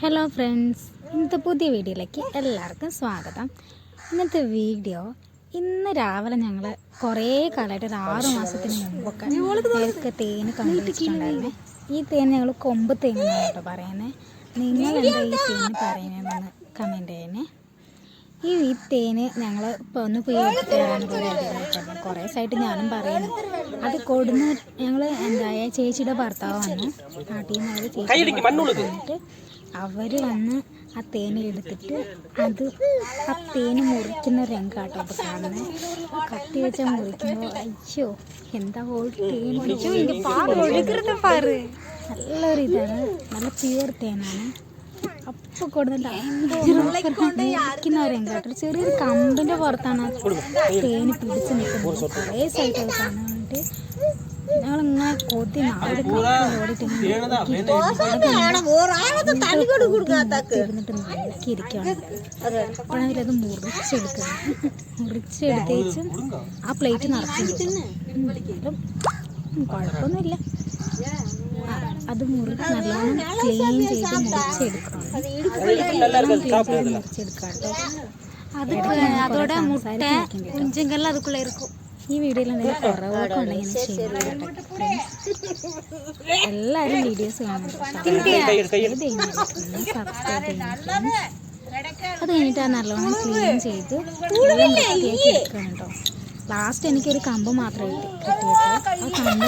Hello friends ഇന്നത്തെ പുതിയ വീഡിയോയിലേക്ക് എല്ലാവർക്കും സ്വാഗതം. ഇന്നത്തെ വീഡിയോ ഇന്ന് രാവിലെ ഞങ്ങൾ കുറേ കാലമായിട്ട് ഒരു ആറു മാസത്തിന് മുമ്പൊക്കെ ഞങ്ങൾക്ക് തേന് കണ്ടുപിടിച്ചിട്ടുണ്ടായിരുന്നേ. ഈ തേൻ ഞങ്ങൾ കൊമ്പ് തേൻ എന്നാണ് പറയുന്നത് നിങ്ങൾ എന്താ ഈ തേന് പറയുന്നതെന്ന് കമന്റ് ചെയ്യണേ. ഈ ഈ തേന് ഞങ്ങൾ ഇപ്പോൾ ഒന്ന് പോയി എടുത്തിട്ടാണ് കുറേ ദിവസമായിട്ട് ഞാനും പറയുന്നു. അത് കൊടുന്ന് ഞങ്ങൾ എന്തായ ചേച്ചിയുടെ ഭർത്താവാണ്. നാട്ടിൽ നിന്ന് അവർ ചേച്ചി അവർ വന്ന് ആ തേനെടുത്തിട്ട് അത് ആ തേന് മുറിക്കുന്ന രംഗാട്ടോ അത് കാണുന്നത് കത്തി വെച്ചാൽ മുറിക്കുമ്പോൾ അയ്യോ എന്താ തേൻ നല്ലൊരു ഇതാണ്. നല്ല പ്യുവർ തേനാണ്. അപ്പോൾ കൊടുത്തിട്ട് മുറിക്കുന്ന രംഗാട്ടോ. ചെറിയൊരു കമ്പിന്റെ പുറത്താണ് ആ തേന് പിടിച്ച് നിൽക്കുന്നത്. കുറേ അത് കാണാൻ വേണ്ടിയിട്ട് നോക്കിയിരിക്കുകയാണ് അപ്പോഴാണെങ്കിൽ അത് മുറിച്ചെടുക്കുന്നത് മുറിച്ചെടുത്തേച്ച് ആ പ്ലേറ്റ് നിറച്ചു എന്നാലും കുഴപ്പമൊന്നുമില്ല. അത് മുറിച്ച് നല്ലോണം ക്ലീൻ ചെയ്ത് മുറിച്ചെടുക്കണം മുറിച്ചെടുക്കാം കേട്ടോ. അതോட മുട്ട കുഞ്ചെങ്കെല്ലാം അതുക്കുള്ള ഇരിക്കും. ഈ വീഡിയോയിൽ എന്തെങ്കിലും കുറവൊക്കെ ഉണ്ടെങ്കിൽ ചെയ്യണം എല്ലാവരും വീഡിയോസ് കാണും സബ്സ്ക്രൈബ് ചെയ്യുന്നു അത് കഴിഞ്ഞിട്ട് ആ നല്ലോണം ക്ലീൻ ചെയ്ത് എല്ലാം വൃത്തിയാക്കി എടുക്കണം കേട്ടോ. ലാസ്റ്റ് എനിക്കൊരു കമ്പ് മാത്രമേ കിട്ടിയിട്ടുള്ളൂ കിട്ടിയിട്ട് ആ കമ്പ്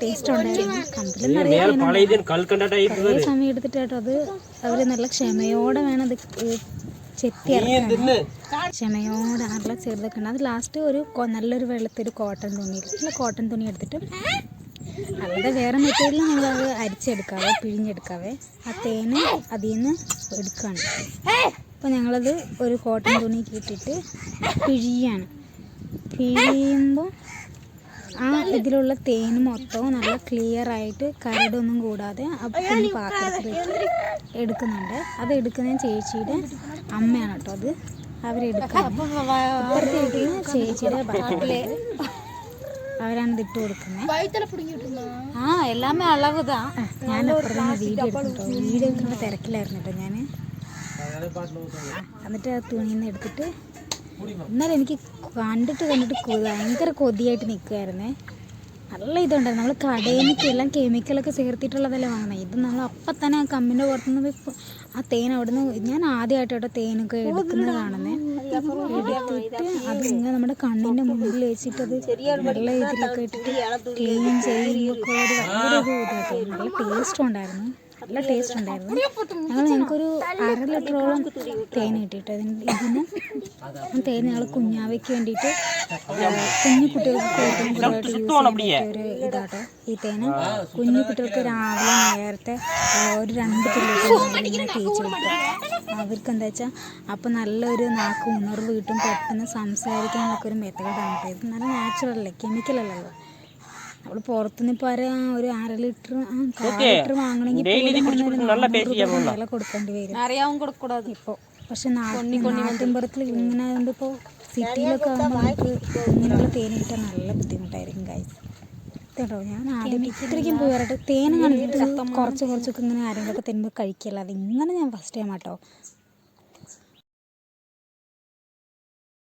ടേസ്റ്റ് ഉണ്ടായിരുന്നു. കമ്പിലെന്നറിയാം പഴയതിന് കൽക്കണ്ട ടൈപ്പ് കുറേ സമയം എടുത്തിട്ട് കേട്ടോ അത് അവർ നല്ല ക്ഷമയോടെ വേണം അത് ചെത്തി ക്ഷമയോടെ നല്ല ചെറുതൊക്കെ ഉണ്ട് അത് ലാസ്റ്റ് ഒരു നല്ലൊരു വെള്ളത്തൊരു കോട്ടൺ തുണി നല്ല കോട്ടൺ തുണി എടുത്തിട്ട് അല്ലാതെ വേറെ മെറ്റീരിയൽ നമ്മളത് അരിച്ചെടുക്കാവേ പിഴിഞ്ഞെടുക്കാവേ. ആ തേന് അതിൽ നിന്ന് എടുക്കുകയാണ് അപ്പോൾ ഞങ്ങളത് ഒരു കോട്ടൺ തുണി ഇട്ടിട്ട് പിഴിയാണ്. പിഴിയുമ്പോൾ ആ ഇതിലുള്ള തേൻ മൊത്തവും നല്ല ക്ലിയർ ആയിട്ട് കരടൊന്നും കൂടാതെ പാത്രത്തിലേക്ക് എടുക്കുന്നുണ്ട്. അത് എടുക്കുന്ന ചേച്ചിയുടെ അമ്മയാണ് കേട്ടോ അത്. ഇരിക്കുന്ന ചേച്ചിയുടെ അവരാണ് ഇത് ഇട്ട് കൊടുക്കുന്നത് ആ എല്ലാമേ അളവുതാ. ഞാൻ അപ്പുറത്ത് വീഡിയോ എടുത്തിട്ടോ. വീഡിയോ എടുക്കുന്ന തിരക്കിലായിരുന്നു കേട്ടോ ഞാൻ എന്നിട്ട് ആ തുണിയിൽ എടുത്തിട്ട് എന്നാലും എനിക്ക് കണ്ടിട്ട് കണ്ടിട്ട് ഭയങ്കര കൊതിയായിട്ട് നിൽക്കുമായിരുന്നേ നല്ല ഇതുണ്ടായിരുന്നു. നമ്മൾ കടയിൽ നിന്നൊക്കെ എല്ലാം കെമിക്കലൊക്കെ ചേർത്തിട്ടുള്ളതല്ലേ വാങ്ങണം ഇത് നമ്മൾ അപ്പം തന്നെ ആ കമ്മിന്റെ പുറത്തുനിന്ന് ആ തേൻ അവിടെ നിന്ന് ഞാൻ ആദ്യമായിട്ട് കേട്ടോ തേനൊക്കെ എടുക്കുന്നത് കാണുന്നത് എടുത്തിട്ട് അത് ഇങ്ങനെ നമ്മുടെ കണ്ണിന്റെ മുമ്പിൽ വെച്ചിട്ട് അത് നല്ല ഇതിലൊക്കെ ഇട്ടിട്ട് ക്ലീൻ ചെയ്യുമ്പോൾ നല്ല ടേസ്റ്റും ഉണ്ടായിരുന്നു. നല്ല ടേസ്റ്റ് ഉണ്ടായിരുന്നു. ഞങ്ങൾ ഞങ്ങൾക്കൊരു അര ലിറ്ററോളം തേൻ കിട്ടിയിട്ട് ഇതിന് തേൻ ഞങ്ങൾ കുഞ്ഞാവയ്ക്ക് വേണ്ടിയിട്ട് കുഞ്ഞു കുട്ടികൾക്ക് കൂടുതലായിട്ട് ഒരു ഇതാട്ടോ ഈ തേന്. കുഞ്ഞു കുട്ടികൾക്ക് രാവിലെ നേരത്തെ ഒരു രണ്ട് ഇങ്ങനെ തേച്ച് കൊടുക്കുക അവർക്ക് എന്താ വെച്ചാൽ അപ്പം നല്ലൊരു നാക്ക് ഉണർവ് കിട്ടും പെട്ടെന്ന് സംസാരിക്കാനൊക്കെ ഒരു മെത്തേഡാണ് ഇത് നല്ല നാച്ചുറൽ അല്ലേ നമ്മൾ പുറത്തുനിന്ന് ഇപ്പൊ ഒരു ഒരു അര ലിറ്റർ ലിറ്റർ വാങ്ങണമെങ്കിൽ വില കൊടുക്കേണ്ടി വരും. അറിയാവും കൊടുക്കൂടാது ഇപ്പൊ പക്ഷെ നാട്ടിൻപുറത്തിൽ ഇങ്ങനെ ആയതുകൊണ്ട് ഇപ്പോൾ സിറ്റിയിലൊക്കെ ആകുമ്പോൾ നമുക്ക് ഇങ്ങനെയുള്ള തേൻ കിട്ടാൻ നല്ല ബുദ്ധിമുട്ടായിരിക്കും ഗൈസ് കേട്ടോ ഞാൻ ആദ്യം ഇത്രയ്ക്കും പോയിട്ട് തേൻ കണ്ടിട്ട് കുറച്ച് കുറച്ചൊക്കെ ഇങ്ങനെ ആരെങ്കിലുമൊക്കെ തരുമ്പോൾ കഴിക്കല്ല? അത് ഇങ്ങനെ ഞാൻ ഫസ്റ്റ് ടൈം ആട്ടോ.